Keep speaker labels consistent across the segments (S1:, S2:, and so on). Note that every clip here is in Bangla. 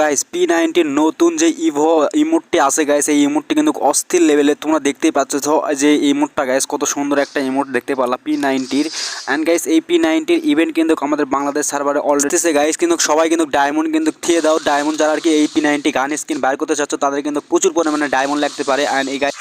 S1: গাইস পি নাইনটির নতুন যে ইভো ইমোটটি আছে গাইস এই ইমোটটি কিন্তু অস্থির লেভেলে তোমরা দেখতেই পাচ্ছ যে ইমোটটা গাইস কত সুন্দর একটা ইমোট দেখতে পারলা পি নাইনটির অ্যান্ড গাইস এই পি নাইনটির ইভেন্ট কিন্তু আমাদের বাংলাদেশ সার্ভারে অলরেডি গাইস কিন্তু সবাই কিন্তু ডায়মন্ড কিন্তু থিয়ে দাও। ডায়মন্ড যারা আর কি এই পি নাইনটি গান স্কিন বার করতে চাচ্ছ, তাদের কিন্তু প্রচুর পরিমাণে ডায়মন্ড লাগতে পারে। অ্যান্ড এই guys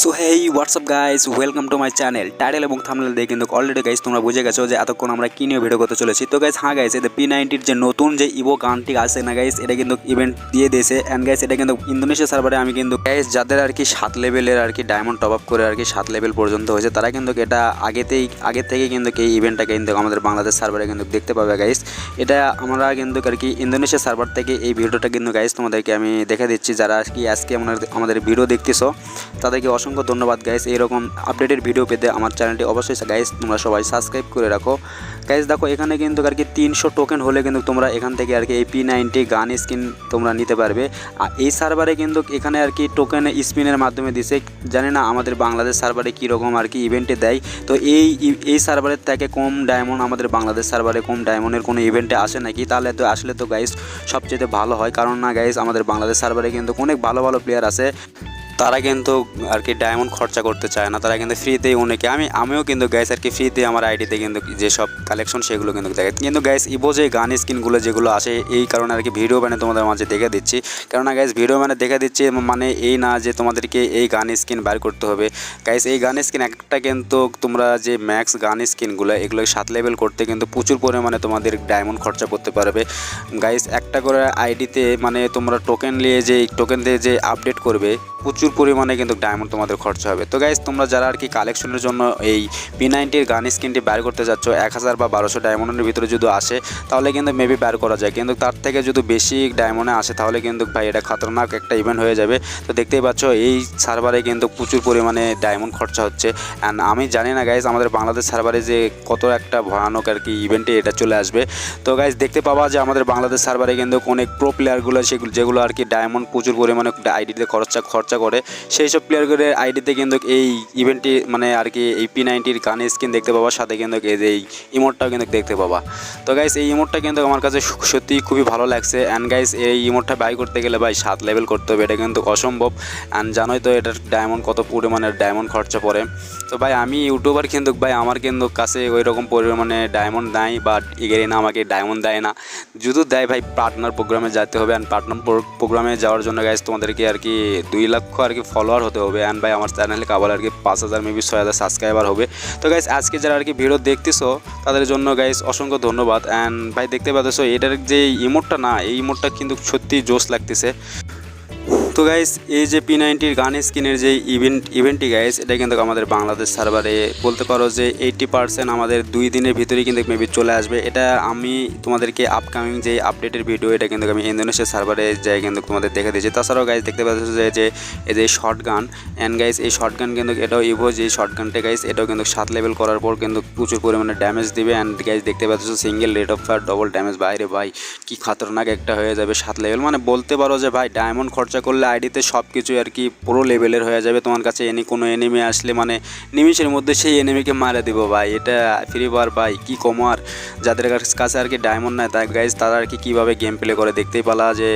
S1: so hey WhatsApp guys welcome to my channel title এবং থামনেল দিয়ে কিন্তু অলরেডি গাইস তোমরা বুঝে গেছো যে এতক্ষণ আমরা কি নিয়ে ভিডিও করতে চলেছি। তো গাইস হ্যাঁ গাইস এটা পি নাইনটির যে নতুন যে ইভো গানটি আছে না গাইস এটা কিন্তু ইভেন্ট দিয়ে দিয়েছে। অ্যান্ড গাইস এটা কিন্তু ইন্দোনেশিয়া সার্ভারে আমি কিন্তু গাইস যাদের আর কি সাত লেভেলের আর কি ডায়মন্ড টপ আপ করে আর কি সাত লেভেল পর্যন্ত হয়েছে, তারা কিন্তু এটা আগেতেই আগে থেকে কিন্তু এই ইভেন্টটা কিন্তু আমাদের বাংলাদেশ সার্ভারে কিন্তু দেখতে পাবে গাইস এটা আমরা কিন্তু আর কি ইন্দোনেশিয়া সার্ভার থেকে এই ভিডিওটা কিন্তু গাইস তোমাদেরকে আমি দেখে দিচ্ছি। যারা আর কি আজকে আমাদের ভিডিও দেখতেছো তাদেরকে অসংখ্য ধন্যবাদ গাইস এইরকম আপডেটের ভিডিও পেতে আমার চ্যানেলটি অবশ্যই গাইস তোমরা সবাই সাবস্ক্রাইব করে রাখো। গাইস দেখো, এখানে কিন্তু আর কি তিনশো টোকেন হলে কিন্তু তোমরা এখান থেকে আর কি এই পি নাইনটি গান স্কিন তোমরা নিতে পারবে। আর এই সার্ভারে কিন্তু এখানে আর কি টোকেন স্পিনের মাধ্যমে দিছে। জানি না আমাদের বাংলাদেশ সার্ভারে কীরকম আর কি ইভেন্টে দেয়। তো এই এই সার্ভারের থেকে কম ডায়মন্ড আমাদের বাংলাদেশ সার্ভারে কম ডায়মন্ডের কোনো ইভেন্টে আসে নাকি? তাহলে তো আসলে তো গাইস সবচেয়ে ভালো হয়। কারণ না গাইস আমাদের বাংলাদেশ সার্ভারে কিন্তু অনেক ভালো ভালো প্লেয়ার আছে। তারা কিন্তু আর কি ডায়মন্ড খরচা করতে চায় না, তারা কিন্তু ফ্রিতেই অনেকে। আমি, আমিও কিন্তু গ্যাস আর কি ফ্রিতে আমার আইডিতে কিন্তু যেসব কালেকশন সেগুলো কিন্তু দেখে। কিন্তু গ্যাস ইভো যে গান স্কিনগুলো যেগুলো আসে, এই কারণে আর কি ভিডিও মানে তোমাদের মাঝে দেখে দিচ্ছি। কেননা গ্যাস ভিডিও মানে দেখে দিচ্ছি মানে এই না যে তোমাদেরকে এই গান স্কিন বার করতে হবে। গ্যাস এই গান স্কিন একটা কিন্তু তোমরা যে ম্যাক্স গান স্কিনগুলো এগুলো সাত লেভেল করতে কিন্তু প্রচুর পরিমাণে তোমাদের ডায়মন্ড খরচা করতে পারবে। গাইস একটা করে আইডিতে মানে তোমরা টোকেন নিয়ে যে টোকেন দিয়ে যে আপডেট করবে, প্রচুর পরিমাণে কিন্তু ডায়মন্ড তোমাদের খরচা হবে। তো গাইজ তোমরা যারা আর কি কালেকশনের জন্য এই পি নাইনটির গান স্কিনটি বের করতে যাচ্ছ, এক হাজার বা বারোশো ডায়মন্ডের ভিতরে যদি আসে, তাহলে কিন্তু মেবি বের করা যায়। কিন্তু তার থেকে যদি বেশি ডায়মন্ডে আসে, তাহলে কিন্তু ভাই এটা খতরনাক একটা ইভেন্ট হয়ে যাবে। তো দেখতেই পাচ্ছ, এই সার্ভারে কিন্তু প্রচুর পরিমাণে ডায়মন্ড খরচা হচ্ছে। অ্যান্ড আমি জানি না গাইজ আমাদের বাংলাদেশ সার্ভারে যে কত একটা ভয়ানক আর কি ইভেন্টে এটা চলে আসবে। তো গাইজ দেখতে পাবা যে আমাদের বাংলাদেশ সার্ভারে কিন্তু অনেক প্রো প্লেয়ারগুলো সেগুলো, যেগুলো আর কি ডায়মন্ড প্রচুর পরিমাণে আইডিতে খরচা খরচা করে। সেই সব প্লেয়ারগুলোর আইডিতে কিন্তু এই ইভেন্টটি মানে আর কি এই পি নাইনটির গান স্কিন দেখতে পাবা, সাথে কিন্তু এই যে এই ইমোটটাও কিন্তু দেখতে পাবা। তো গাইস এই ইমোটটা কিন্তু আমার কাছে সত্যিই খুবই ভালো লাগছে। অ্যান্ড গাইস এই ইমোটটা বাই করতে গেলে ভাই সাত লেভেল করতে হবে, এটা কিন্তু অসম্ভব। অ্যান্ড জানোই তো এটার ডায়মন্ড কত পরিমাণের ডায়মন্ড খরচা পড়ে। তো ভাই, আমি ইউটিউবার কিন্তু, ভাই আমার কিন্তু কাছে ওই রকম পরিমাণে ডায়মন্ড নাই বা এগেরে না, আমাকে ডায়মন্ড দেয় না। যদি দেয় ভাই পার্টনার প্রোগ্রামে যেতে হবে। অ্যান্ড পার্টনার প্রোগ্রামে যাওয়ার জন্য গাইস তোমাদেরকে আর কি দুই লক্ষ আর কি ফলোয়ার হতে হবে। অ্যান্ড ভাই, আমার চ্যানেলে কাবার আর কি পাঁচ হাজার মেবি ছয় হাজার সাবস্ক্রাইবার হবে। তো গাইস আজকে যারা আর কি ভিডিও দেখতেছো, তাদের জন্য গাইস অসংখ্য ধন্যবাদ। অ্যান্ড ভাই, দেখতে পাচ্ছ, এটার যে ইমোটটা না, এই ইমোটটা কিন্তু সত্যি জোশ লাগতেছে। তো গাইস এই যে পি নাইনটির গান স্কিনের যে ইভেন্ট ইভেন্টটি গাইস এটা কিন্তু আমাদের বাংলাদেশ সার্ভারে বলতে পারো যে এইটটি পার্সেন্ট আমাদের দুই দিনের ভিতরেই কিন্তু মেবি চলে আসবে। এটা আমি তোমাদেরকে আপকামিং যে আপডেটের ভিডিও এটা কিন্তু আমি ইন্দোনেশিয়া সার্ভারে যাই কিন্তু তোমাদের দেখে দিয়েছি। তাছাড়াও গাইস দেখতে পাচ্ছ যে যে এই যে শর্ট গান অ্যান্ড গাইস এই শর্ট গান কিন্তু এটাও ইভো যে শর্ট গানটা গাইস এটাও কিন্তু সাত লেভেল করার পর কিন্তু প্রচুর পরিমাণে ড্যামেজ দিবে। অ্যান্ড গাইস দেখতে পাচ্ছ single rate of fire double damage বাইরে ভাই, কি খতরনাক একটা হয়ে যাবে সাত লেভেল মানে বলতে পারো যে, ভাই ডায়মন্ড খরচা করলে আইডিতে সব কিছুই আর কি পুরো লেভেলের হয়ে যাবে। তোমার কাছে এনি কোনো এনিমি আসলে মানে নিমিষের মধ্যে সেই এনিমিকে মারে দিব ভাই। এটা ফ্রি ফায়ার ভাই, কী কমার যাদের কাছে আর কি ডায়মন্ড নাই তাই গাইজ তারা আর কি কীভাবে গেম প্লে করে? দেখতেই পালা যে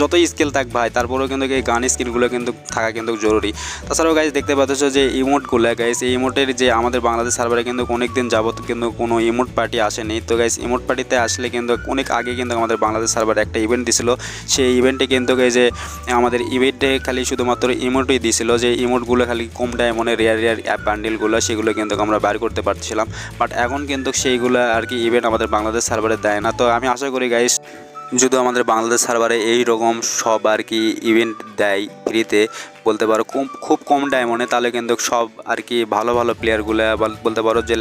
S1: যতই স্কিল থাক ভাই, তারপরেও কিন্তু এই গান স্কিলগুলো কিন্তু থাকা কিন্তু জরুরি। তাছাড়াও গাইজ দেখতে পাচ্ছ যে ইমোটগুলো গাইজ এই ইমোটের যে আমাদের বাংলাদেশ সার্ভারে কিন্তু অনেক দিন যাবত কিন্তু কোনো ইমোট পার্টি আসেনি। তো গাইজ ইমোট পার্টিতে আসলে কিন্তু অনেক আগে কিন্তু আমাদের বাংলাদেশ সার্ভারে একটা ইভেন্ট দিছিল। সেই ইভেন্টে কিন্তু যে আমাদের ইভেন্টে খালি শুধুমাত্র ইমোটই দিছিল যে ইমোটগুলো খালি কম ডায়মন্ডের রেয়ার রেয়ার অ্যাপ বান্ডিলগুলো সেগুলো কিন্তু আমরা বার করতে পারছিলাম। বাট এখন কিন্তু সেইগুলো আর কি ইভেন্ট আমাদের বাংলাদেশ সার্ভারে দেয় না। তো আমি আশা করি গাইজ যদি আমাদের বাংলাদেশ সার্ভারে এই রকম সব আর কি ইভেন্ট দেয় ফ্রিতে বলতে পারো কম খুব কম ডায়মন্ডে তাহলে কিন্তু সব আর কি ভালো ভালো প্লেয়ারগুলো বলতে পারো যে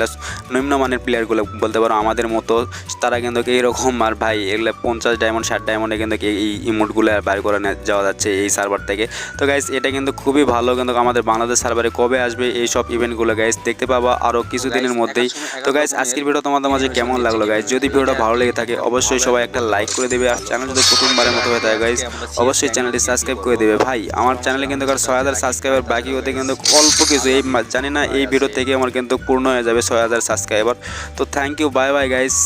S1: নিম্নমানের প্লেয়ারগুলো বলতে পারো আমাদের মতো তারা কিন্তু এইরকম আর ভাই এগুলো পঞ্চাশ ডায়মন্ড ষাট ডায়মন্ডে কিন্তু এই ইমোটগুলো বার করে যাওয়া যাচ্ছে এই সার্ভার থেকে। তো গাইস এটা কিন্তু খুবই ভালো কিন্তু আমাদের বাংলাদেশ সার্ভারে কবে আসবে এই সব ইভেন্টগুলো গাইস দেখতে পাবো আরও কিছুদিনের মধ্যেই। তো গাইস আজকের ভিডিও তোমাদের মাঝে কেমন লাগল গাইস যদি ভিডিওটা ভালো লেগে থাকে অবশ্যই সবাই একটা লাইক করে দেবে। আর চ্যানেল যদি প্রথমবারের মতো হয়ে থাকে গাইস অবশ্যই চ্যানেলটি সাবস্ক্রাইব করে দেবে। ভাই আমার চ্যানেলে কিন্তু আর ছয় হাজার সাবস্ক্রাইবার বাকি হতে কিন্তু অল্প কিছু। এই জানি না, এই ভিডিও থেকে আমার কিন্তু পূর্ণ হয়ে যাবে ছয় হাজার সাবস্ক্রাইবার তো thank you bye bye guys